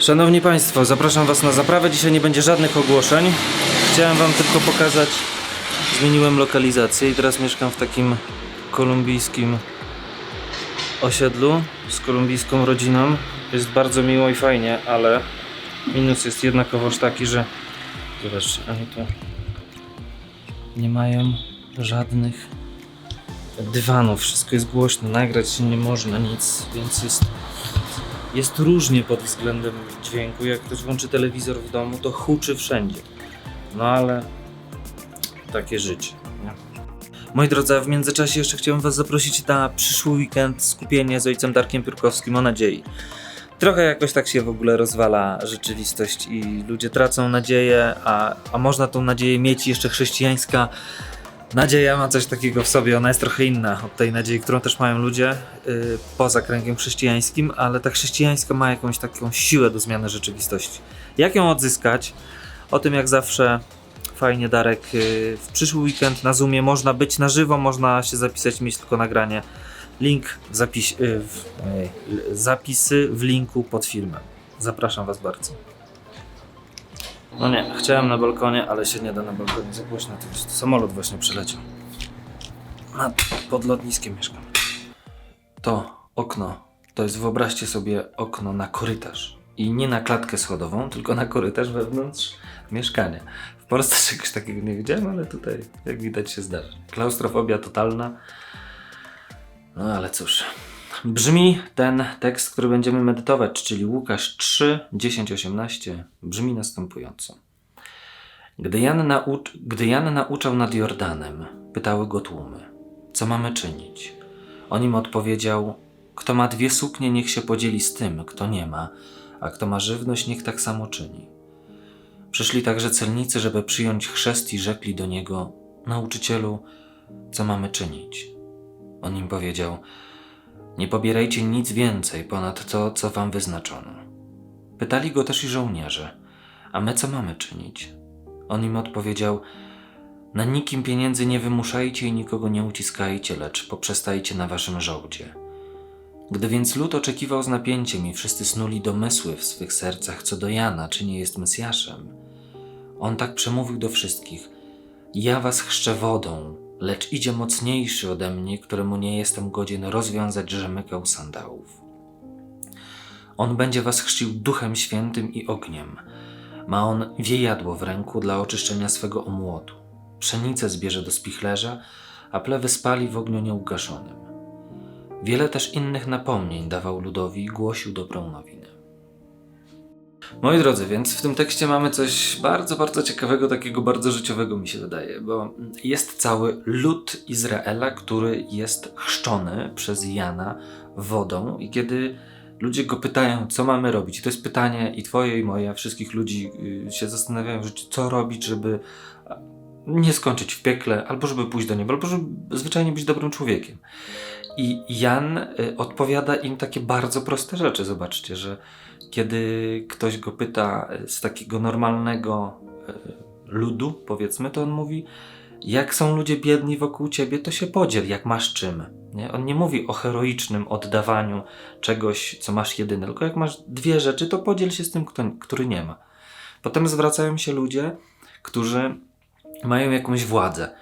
Szanowni Państwo, zapraszam Was na zaprawę. Dzisiaj nie będzie żadnych ogłoszeń. Chciałem Wam tylko pokazać. Zmieniłem lokalizację i teraz mieszkam w takim kolumbijskim osiedlu z kolumbijską rodziną. Jest bardzo miło i fajnie, ale minus jest jednakowoż taki, że zobaczcie, oni tu nie mają żadnych dywanów. Wszystko jest głośno, nagrać się nie można nic, więc jest jest różnie pod względem dźwięku. Jak ktoś włączy telewizor w domu, to huczy wszędzie. No ale takie życie. Moi drodzy, a w międzyczasie jeszcze chciałem Was zaprosić na przyszły weekend skupienie z ojcem Darkiem Piórkowskim o nadziei. Trochę jakoś tak się w ogóle rozwala rzeczywistość i ludzie tracą nadzieję, a, a można tą nadzieję mieć jeszcze chrześcijańska. Nadzieja ma coś takiego w sobie, ona jest trochę inna od tej nadziei, którą też mają ludzie yy, poza kręgiem chrześcijańskim, ale ta chrześcijańska ma jakąś taką siłę do zmiany rzeczywistości. Jak ją odzyskać? O tym jak zawsze fajnie Darek yy, w przyszły weekend na Zoomie można być na żywo, można się zapisać, mieć tylko nagranie. Link zapis, yy, w, zapisy w linku pod filmem. Zapraszam Was bardzo. No nie, chciałem na balkonie, ale się nie da na balkonie za głośno. To samolot właśnie przyleciał. Nad, pod lotniskiem mieszkam. To okno, to jest wyobraźcie sobie okno na korytarz. I nie na klatkę schodową, tylko na korytarz wewnątrz mieszkania. W Polsce czegoś takiego nie widziałem, ale tutaj, jak widać, się zdarza. Klaustrofobia totalna. No ale cóż. Brzmi ten tekst, który będziemy medytować, czyli Łukasz 3, 10, 18, brzmi następująco. Gdy Jan, gdy Jan nauczał nad Jordanem, pytały go tłumy, co mamy czynić? On im odpowiedział, kto ma dwie suknie, niech się podzieli z tym, kto nie ma, a kto ma żywność, niech tak samo czyni. Przyszli także celnicy, żeby przyjąć chrzest i rzekli do niego, nauczycielu, co mamy czynić? On im powiedział, nie pobierajcie nic więcej ponad to, co wam wyznaczono. Pytali go też i żołnierze, a my co mamy czynić? On im odpowiedział, na nikim pieniędzy nie wymuszajcie i nikogo nie uciskajcie, lecz poprzestajcie na waszym żołdzie. Gdy więc lud oczekiwał z napięciem i wszyscy snuli domysły w swych sercach co do Jana, czy nie jest Mesjaszem, on tak przemówił do wszystkich: Ja was chrzczę wodą, lecz idzie mocniejszy ode mnie, któremu nie jestem godzien rozwiązać rzemykał sandałów. On będzie was chrzcił duchem świętym i ogniem. Ma on wiejadło w ręku dla oczyszczenia swego omłotu. Pszenicę zbierze do spichlerza, a plewy spali w ogniu nieugaszonym. Wiele też innych napomnień dawał ludowi i głosił dobrą nowinę. Moi drodzy, więc w tym tekście mamy coś bardzo, bardzo ciekawego, takiego bardzo życiowego mi się wydaje, bo jest cały lud Izraela, który jest chrzczony przez Jana wodą i kiedy ludzie go pytają, co mamy robić, i to jest pytanie i twoje i moje, wszystkich ludzi y, się zastanawiają, co robić, żeby nie skończyć w piekle, albo żeby pójść do nieba, albo żeby zwyczajnie być dobrym człowiekiem. I Jan y, odpowiada im takie bardzo proste rzeczy. Zobaczcie, że kiedy ktoś go pyta y, z takiego normalnego y, ludu, powiedzmy, to on mówi: Jak są ludzie biedni wokół ciebie, to się podziel, jak masz czym. Nie? On nie mówi o heroicznym oddawaniu czegoś, co masz jedyne, tylko jak masz dwie rzeczy, to podziel się z tym, kto, który nie ma. Potem zwracają się ludzie, którzy mają jakąś władzę.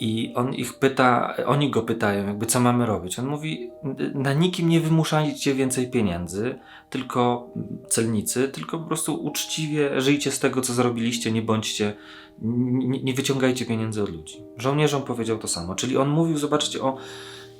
I on ich pyta, oni go pytają, jakby co mamy robić. On mówi: Na nikim nie wymuszajcie więcej pieniędzy, tylko celnicy, tylko po prostu uczciwie żyjcie z tego, co zrobiliście, nie bądźcie, nie, nie wyciągajcie pieniędzy od ludzi. Żołnierzom powiedział to samo. Czyli on mówił, zobaczcie, o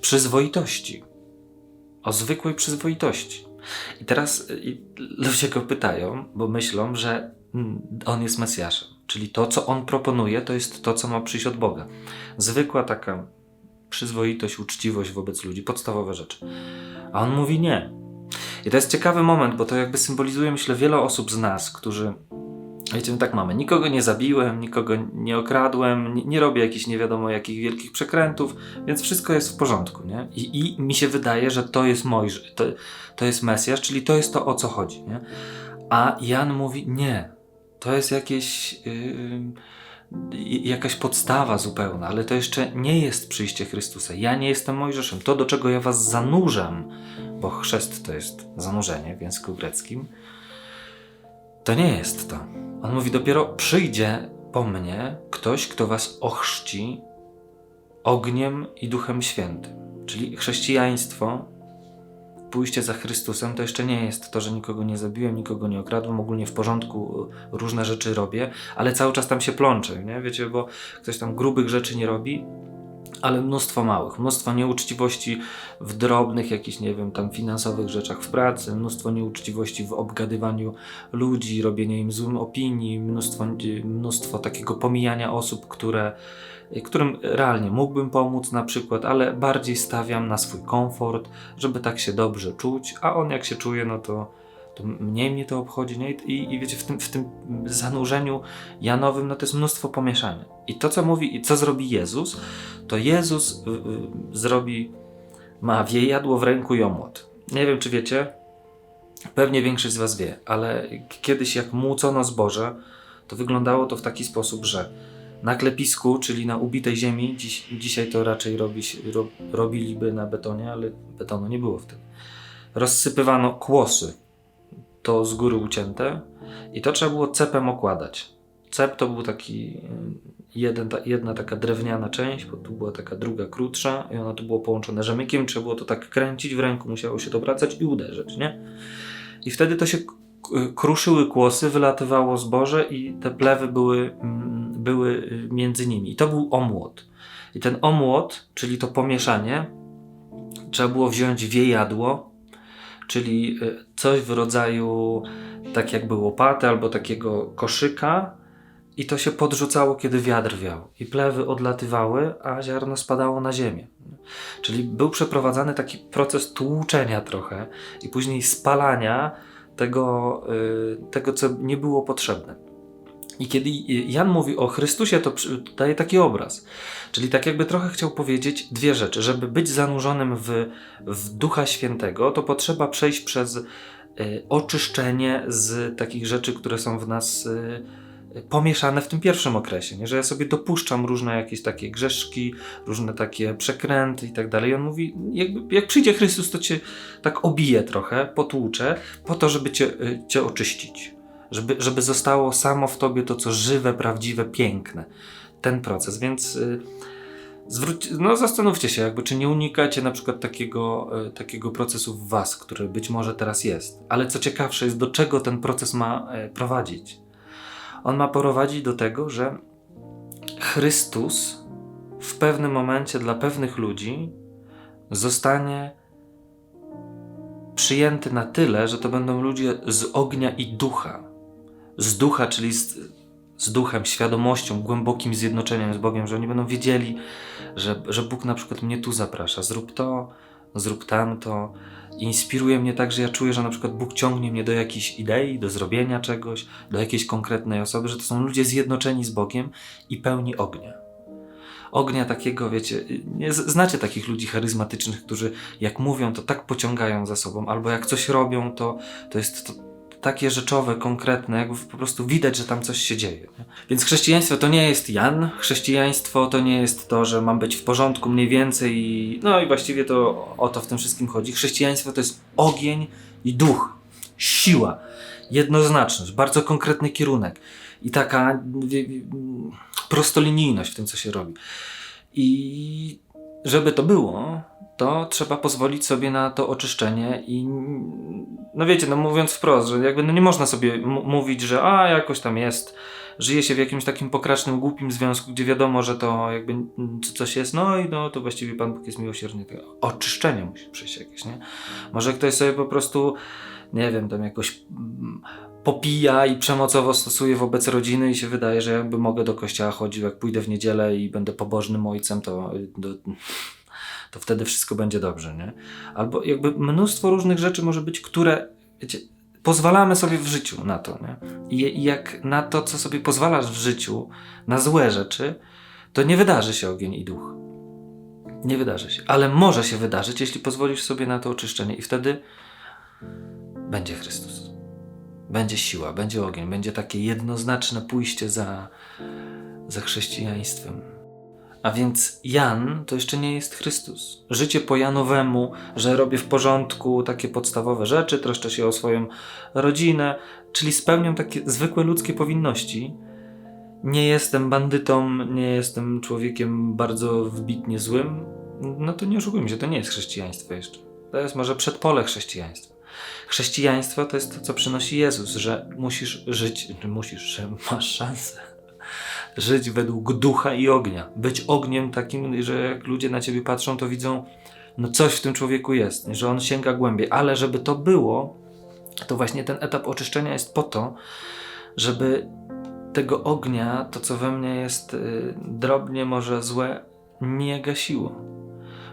przyzwoitości. O zwykłej przyzwoitości. I teraz ludzie go pytają, bo myślą, że mm, on jest Mesjaszem. Czyli to, co on proponuje, to jest to, co ma przyjść od Boga. Zwykła taka przyzwoitość, uczciwość wobec ludzi, podstawowe rzeczy. A on mówi nie. I to jest ciekawy moment, bo to jakby symbolizuje, myślę, wiele osób z nas, którzy. Wiecie, my tak mamy. Nikogo nie zabiłem, nikogo nie okradłem, nie, nie robię jakichś nie wiadomo jakich wielkich przekrętów, więc wszystko jest w porządku, nie? I, i mi się wydaje, że to jest Mojżesz, to, to jest Mesjasz, czyli to jest to, o co chodzi, nie? A Jan mówi nie. To jest jakieś. Yy, jakaś podstawa zupełna, ale to jeszcze nie jest przyjście Chrystusa. Ja nie jestem Mojżeszem. To, do czego ja was zanurzam, bo chrzest to jest zanurzenie w języku greckim, To nie jest to. On mówi: Dopiero przyjdzie po mnie ktoś, kto was ochrzci ogniem i duchem świętym. Czyli chrześcijaństwo, pójście za Chrystusem, to jeszcze nie jest to, że nikogo nie zabiłem, nikogo nie okradłem, ogólnie w porządku różne rzeczy robię, ale cały czas tam się plączę, nie? Wiecie, bo ktoś tam grubych rzeczy nie robi, ale mnóstwo małych, mnóstwo nieuczciwości w drobnych, jakichś, nie wiem, tam finansowych rzeczach w pracy, mnóstwo nieuczciwości w obgadywaniu ludzi, robienie im złym opinii, mnóstwo, mnóstwo takiego pomijania osób, które, którym realnie mógłbym pomóc na przykład, ale bardziej stawiam na swój komfort, żeby tak się dobrze czuć, a on jak się czuje, no to, to mniej mnie to obchodzi, nie? I, I wiecie, w tym, w tym zanurzeniu Janowym, no to jest mnóstwo pomieszania. I to, co mówi, i co zrobi Jezus, to Jezus y, y, zrobi, ma wiejadło w ręku i omłot. Nie wiem, czy wiecie, pewnie większość z was wie, ale kiedyś jak młócono zboże, to wyglądało to w taki sposób, że na klepisku, czyli na ubitej ziemi, dziś, dzisiaj to raczej robi, ro, robiliby na betonie, ale betonu nie było wtedy. Rozsypywano kłosy, to z góry ucięte i to trzeba było cepem okładać. Cep to był taki mm, jeden, ta, jedna taka drewniana część, bo tu była taka druga krótsza i ona tu było połączone rzemykiem, trzeba było to tak kręcić w ręku, musiało się to wracać i uderzyć, nie? I wtedy to się kruszyły kłosy, wylatywało zboże i te plewy były, mm, były y, między nimi. I to był omłot. I ten omłot, czyli to pomieszanie, trzeba było wziąć wiejadło, czyli y, coś w rodzaju tak jakby łopaty albo takiego koszyka i to się podrzucało, kiedy wiatr wiał. I plewy odlatywały, a ziarno spadało na ziemię. Czyli był przeprowadzany taki proces tłuczenia trochę i później spalania tego, y, tego co nie było potrzebne. I kiedy Jan mówi o Chrystusie, to daje taki obraz. Czyli tak jakby trochę chciał powiedzieć dwie rzeczy. Żeby być zanurzonym w, w Ducha Świętego, to potrzeba przejść przez y, oczyszczenie z takich rzeczy, które są w nas y, pomieszane w tym pierwszym okresie. Nie? Że ja sobie dopuszczam różne jakieś takie grzeszki, różne takie przekręty i tak dalej. I on mówi, jakby, jak przyjdzie Chrystus, to cię tak obije trochę, potłucze, po to, żeby cię, y, cię oczyścić. Żeby, żeby zostało samo w tobie to, co żywe, prawdziwe, piękne. Ten proces, więc y, zwróć, no zastanówcie się, jakby, czy nie unikacie na przykład takiego, y, takiego procesu w was, który być może teraz jest. Ale co ciekawsze jest, do czego ten proces ma y, prowadzić. On ma prowadzić do tego, że Chrystus w pewnym momencie dla pewnych ludzi zostanie przyjęty na tyle, że to będą ludzie z ognia i ducha. Z ducha, czyli z, z duchem, świadomością, głębokim zjednoczeniem z Bogiem, że oni będą wiedzieli, że, że Bóg na przykład mnie tu zaprasza. Zrób to, zrób tamto. Inspiruje mnie tak, że ja czuję, że na przykład Bóg ciągnie mnie do jakiejś idei, do zrobienia czegoś, do jakiejś konkretnej osoby, że to są ludzie zjednoczeni z Bogiem i pełni ognia. Ognia takiego, wiecie, nie, znacie takich ludzi charyzmatycznych, którzy jak mówią, to tak pociągają za sobą, albo jak coś robią, to, to jest to takie rzeczowe, konkretne, jakby po prostu widać, że tam coś się dzieje. Więc chrześcijaństwo to nie jest Jan, chrześcijaństwo to nie jest to, że mam być w porządku mniej więcej, i, no i właściwie to o to w tym wszystkim chodzi. Chrześcijaństwo to jest ogień i duch, siła, jednoznaczność, bardzo konkretny kierunek i taka prostolinijność w tym, co się robi. I żeby to było, to trzeba pozwolić sobie na to oczyszczenie i no wiecie, no mówiąc wprost, że jakby no nie można sobie mówić, że a jakoś tam jest, żyje się w jakimś takim pokracznym, głupim związku, gdzie wiadomo, że to jakby coś jest, no i no to właściwie Pan Bóg jest miłosierny. Oczyszczenie musi przyjść jakieś, nie? Może ktoś sobie po prostu, nie wiem, tam jakoś mm, popija i przemocowo stosuje wobec rodziny i się wydaje, że jakby mogę do kościoła chodzić, jak pójdę w niedzielę i będę pobożnym ojcem, to, y, do, to wtedy wszystko będzie dobrze, nie? Albo jakby mnóstwo różnych rzeczy może być, które, wiecie, pozwalamy sobie w życiu na to, nie? I, jak na to, co sobie pozwalasz w życiu, na złe rzeczy, to nie wydarzy się ogień i duch. Nie wydarzy się. Ale może się wydarzyć, jeśli pozwolisz sobie na to oczyszczenie i wtedy będzie Chrystus. Będzie siła, będzie ogień, będzie takie jednoznaczne pójście za, za chrześcijaństwem. A więc Jan to jeszcze nie jest Chrystus. Życie po Janowemu, że robię w porządku takie podstawowe rzeczy, troszczę się o swoją rodzinę, czyli spełniam takie zwykłe ludzkie powinności. Nie jestem bandytą, nie jestem człowiekiem bardzo wbitnie złym. No to nie oszukujmy się, to nie jest chrześcijaństwo jeszcze. To jest może przedpole chrześcijaństwa. Chrześcijaństwo to jest to, co przynosi Jezus, że musisz żyć, że musisz, że masz szansę żyć według ducha i ognia. Być ogniem takim, że jak ludzie na ciebie patrzą, to widzą, no coś w tym człowieku jest, że on sięga głębiej. Ale żeby to było, to właśnie ten etap oczyszczenia jest po to, żeby tego ognia, to co we mnie jest y, drobnie może złe, nie gasiło.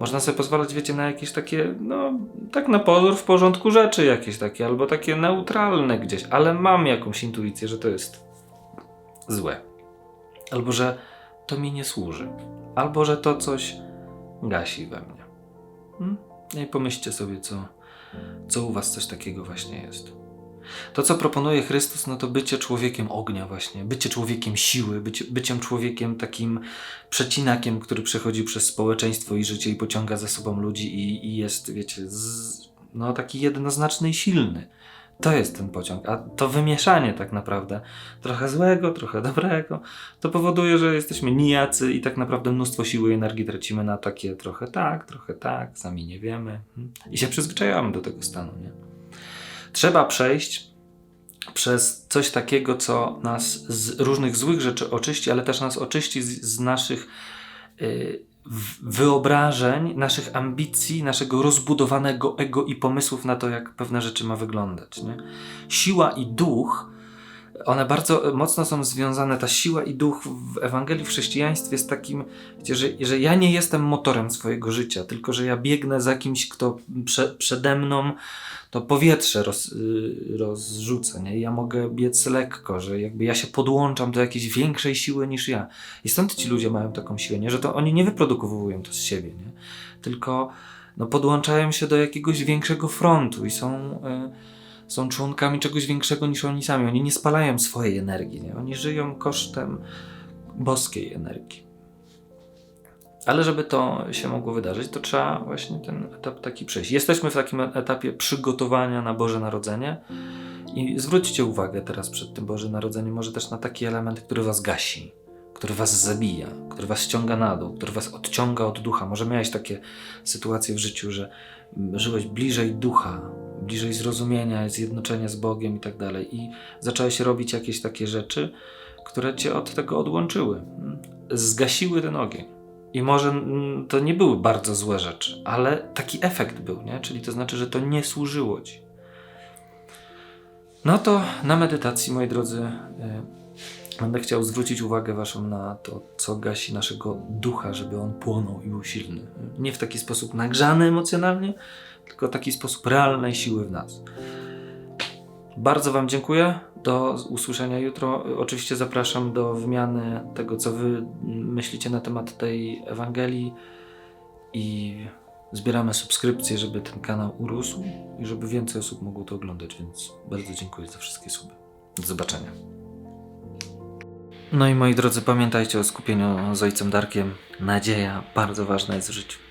Można sobie pozwalać, wiecie, na jakieś takie, no, tak na pozór w porządku rzeczy jakieś takie, albo takie neutralne gdzieś, ale mam jakąś intuicję, że to jest złe. Albo że to mi nie służy. Albo że to coś gasi we mnie. Hmm? No I pomyślcie sobie, co, co u was coś takiego właśnie jest. To, co proponuje Chrystus, no to bycie człowiekiem ognia właśnie, bycie człowiekiem siły, bycie, byciem człowiekiem takim przecinakiem, który przechodzi przez społeczeństwo i życie i pociąga za sobą ludzi i, i jest, wiecie, z, no taki jednoznaczny i silny. To jest ten pociąg, a to wymieszanie tak naprawdę, trochę złego, trochę dobrego, to powoduje, że jesteśmy nijacy i tak naprawdę mnóstwo siły i energii tracimy na takie trochę tak, trochę tak, sami nie wiemy hmm. i się przyzwyczajamy do tego stanu, nie? Trzeba przejść przez coś takiego, co nas z różnych złych rzeczy oczyści, ale też nas oczyści z, z naszych y, w- wyobrażeń, naszych ambicji, naszego rozbudowanego ego i pomysłów na to, jak pewne rzeczy ma wyglądać. Nie? Siła i duch, one bardzo mocno są związane. Ta siła i duch w Ewangelii, w chrześcijaństwie jest takim, wiecie, że, że ja nie jestem motorem swojego życia, tylko że ja biegnę za kimś, kto prze, przede mną to powietrze roz, y, rozrzuca. Nie? Ja mogę biec lekko, że jakby ja się podłączam do jakiejś większej siły niż ja. I stąd ci ludzie mają taką siłę, nie? że to oni nie wyprodukowują to z siebie, nie? tylko no, podłączają się do jakiegoś większego frontu i są, y, są członkami czegoś większego niż oni sami. Oni nie spalają swojej energii, nie? oni żyją kosztem boskiej energii. Ale żeby to się mogło wydarzyć, to trzeba właśnie ten etap taki przejść. Jesteśmy w takim etapie przygotowania na Boże Narodzenie i zwróćcie uwagę teraz przed tym Bożym Narodzeniem może też na taki element, który was gasi, który was zabija, który was ściąga na dół, który was odciąga od ducha. Może miałeś takie sytuacje w życiu, że mm, żyłeś bliżej ducha, bliżej zrozumienia, zjednoczenia z Bogiem i tak dalej i zacząłeś robić jakieś takie rzeczy, które cię od tego odłączyły. Zgasiły ten ogień. I może to nie były bardzo złe rzeczy, ale taki efekt był, nie? Czyli to znaczy, że to nie służyło ci. No to na medytacji, moi drodzy, y, będę chciał zwrócić uwagę Waszą na to, co gasi naszego ducha, żeby on płonął i był silny. Nie w taki sposób nagrzany emocjonalnie, tylko taki sposób realnej siły w nas. Bardzo Wam dziękuję. Do usłyszenia jutro. Oczywiście zapraszam do wymiany tego, co Wy myślicie na temat tej Ewangelii i zbieramy subskrypcje, żeby ten kanał urósł i żeby więcej osób mogło to oglądać, więc bardzo dziękuję za wszystkie suby. Do zobaczenia. No i moi drodzy, pamiętajcie o skupieniu z Ojcem Darkiem. Nadzieja bardzo ważna jest w życiu.